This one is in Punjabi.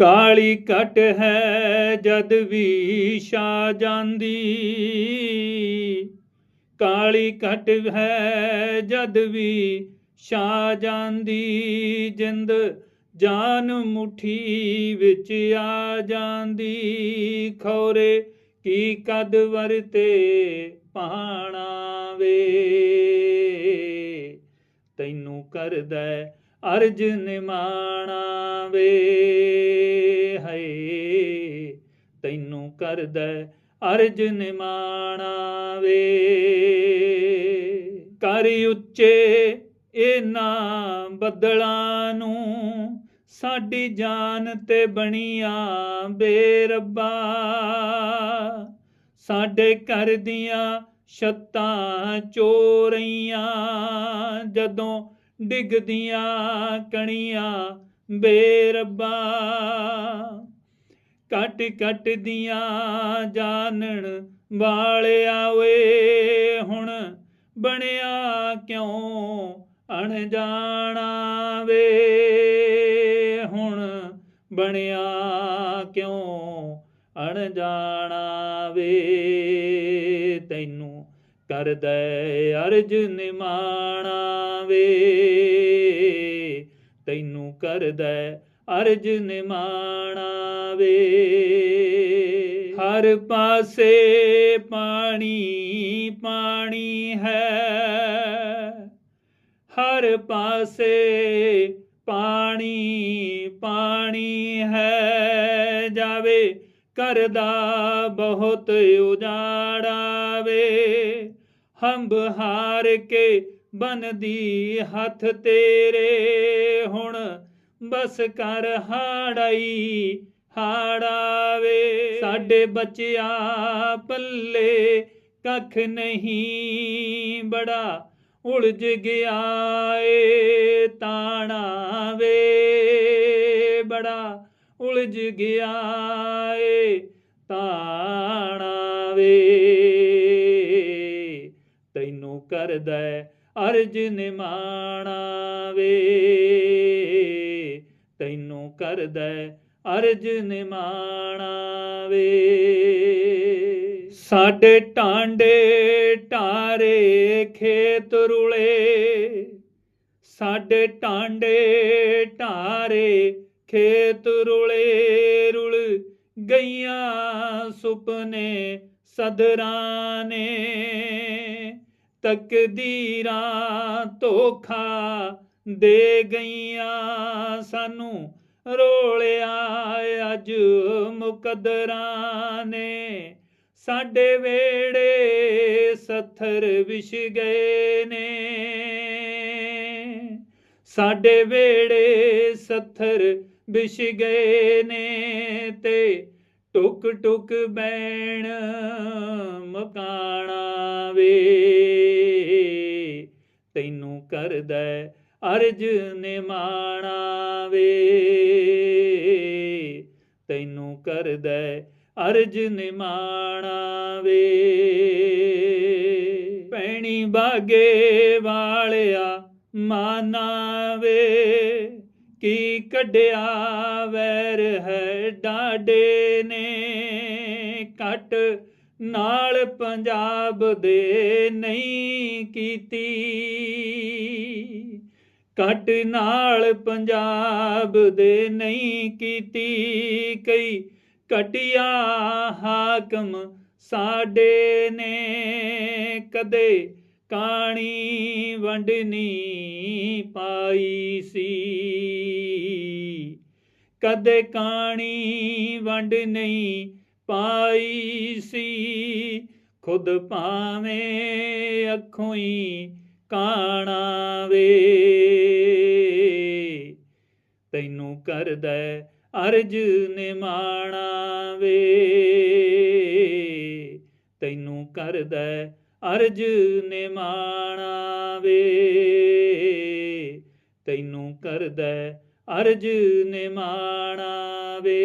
ਕਾਲੀ ਘਟ ਹੈ ਜਦ ਵੀ ਛਾ ਜਾਂਦੀ। ਕਾਲੀ ਘਟ ਹੈ ਜਦ ਵੀ ਛਾ ਜਾਂਦੀ, ਜਿੰਦ ਜਾਨ ਮੁਠੀ ਵਿੱਚ ਆ ਜਾਂਦੀ। ਖੌਰੇ ਕੀ ਕਦ ਵਰਤੇ ਪਾਣਾ ਵੇ? ਤੈਨੂੰ ਕਰਦਾ ਅਰਜ ਨਿਮਾਣਾ ਵੇ, ਹਏ, ਤੈਨੂੰ ਕਰਦਾ ਅਰਜ ਨਿਮਾਣਾ ਵੇ। ਕਰ ਉੱਚੇ ਇਹਨਾਂ ਬੱਦਲਾਂ ਨੂੰ, ਸਾਡੀ ਜਾਨ ਤੇ ਬਣੀਆਂ ਬੇਰੱਬਾ। ਸਾਡੇ ਘਰ ਦੀਆਂ ਛੱਤਾਂ ਚੋਰੀਆਂ ਜਦੋਂ ਡਿੱਗਦੀਆਂ ਕਣੀਆਂ, ਬੇਰੱਬਾ। ਕੱਟ ਕੱਟ ਦੀਆਂ ਜਾਣਨ ਵਾਲਿਆ ਓਏ, ਹੁਣ ਬਣਿਆ ਕਿਉਂ ਅਣਜਾਣਾ ਵੇ? ਹੁਣ ਬਣਿਆ ਕਿਉਂ ਅਣਜਾਣਾ ਵੇ? ਤੈਨੂੰ ਕਰਦਾ ਅਰਜ ਨਿਮਾਣਾ ਵੇ। ਤੈਨੂੰ ਕਰਦਾ ਅਰਜ ਨਿਮਾਣਾ ਵੇ। ਹਰ ਪਾਸੇ ਪਾਣੀ ਪਾਣੀ ਹੈ। ਹਰ ਪਾਸੇ ਪਾਣੀ ਪਾਣੀ ਹੈ। ਜਾਵੇ ਕਰਦਾ ਬਹੁਤ ਉਜਾੜਾ ਵੇ। ਹੰਬ ਹਾਰ ਕੇ ਬਨਦੀ ਹੱਥ ਤੇਰੇ ਹੁਣ। ਬਸ ਕਰ ਹਾੜਾਈ ਹਾੜਾਵੇ। ਸਾਡੇ ਬੱਚਿਆ ਪੱਲੇ ਕੱਖ ਨਹੀਂ ਬੜਾ। ਉਲਝ ਗਿਆ ਏ ਤਾਣਾ ਵੇ ਬੜਾ। ਉਲਝ ਗਿਆ ਏ ਤਾਣਾ ਵੇ ਕਰਦਾ ਅਰਜ ਨਿਮਾਣਾ ਵੇ। ਤੈਨੂੰ ਕਰਦਾ ਅਰਜ ਨਿਮਾਣਾ ਵੇ। ਸਾਡੇ ਟਾਂਡੇ ਟਾਰੇ ਖੇਤ ਰੁਲੇ, ਸਾਡੇ ਟਾਂਡੇ ਟਾਰੇ ਖੇਤ ਰੁਲੇ ਰੁਲ ਗਈਆਂ ਸੁਪਨੇ ਸਦਰਾਂ ਨੇ। ਤਕਦੀਰਾਂ ਧੋਖਾ ਦੇ ਗਈਆਂ ਸਾਨੂੰ। ਰੋਲਿਆ ਅੱਜ ਮੁਕਦਰਾਂ ਨੇ ਸਾਡੇ ਵੇੜੇ ਸੱਥਰ ਵਿਛ ਗਏ ਨੇ। ਸਾਡੇ ਵੇੜੇ ਸੱਥਰ ਵਿਛ ਗਏ ਨੇ ਤੇ ਟੁਕ ਟੁਕ ਬੈਣ ਮਕਾਣਾ ਵੇ। ਕਰਦਾ ਅਰਜ ਨਿਮਾਣਾ ਵੇ। ਤੈਨੂੰ ਕਰਦਾ ਅਰਜ ਨਿਮਾਣਾ ਵੇ। ਪੈਣੀ ਬਾਗੇ ਵਾਲਿਆ ਮਾਨਾ ਵੇ। ਕੀ ਕੱਢਿਆ ਵੈਰ ਹੈ ਡਾਡੇ ਨੇ, ਕੱਟ ਨਾਲ ਪੰਜਾਬ ਦੇ ਨਹੀਂ ਕੀਤੀ। ਕੱਟ ਨਾਲ ਪੰਜਾਬ ਦੇ ਨਹੀਂ ਕੀਤੀ। ਕਈ ਕਟਿਆ ਹਾਕਮ ਸਾਡੇ ਨੇ ਕਦੇ ਕਾਣੀ ਵੰਡਨੀ ਪਾਈ ਸੀ। ਕਦੇ ਕਾਣੀ ਵੰਡ ਨਹੀਂ ਪਾਈ ਸੀ। ਖੁਦ ਭਾਵੇਂ ਅੱਖੋਂ ਹੀ ਕਾਣਾ ਵੇ ਤੈਨੂੰ ਕਰਦਾ ਅਰਜ ਨਿਮਾਣਾ ਵੇ ਤੈਨੂੰ ਕਰਦਾ ਅਰਜ ਨਿਮਾਣਾ ਵੇ ਤੈਨੂੰ ਕਰਦਾ ਅਰਜ ਨਿਮਾਣਾ ਵੇ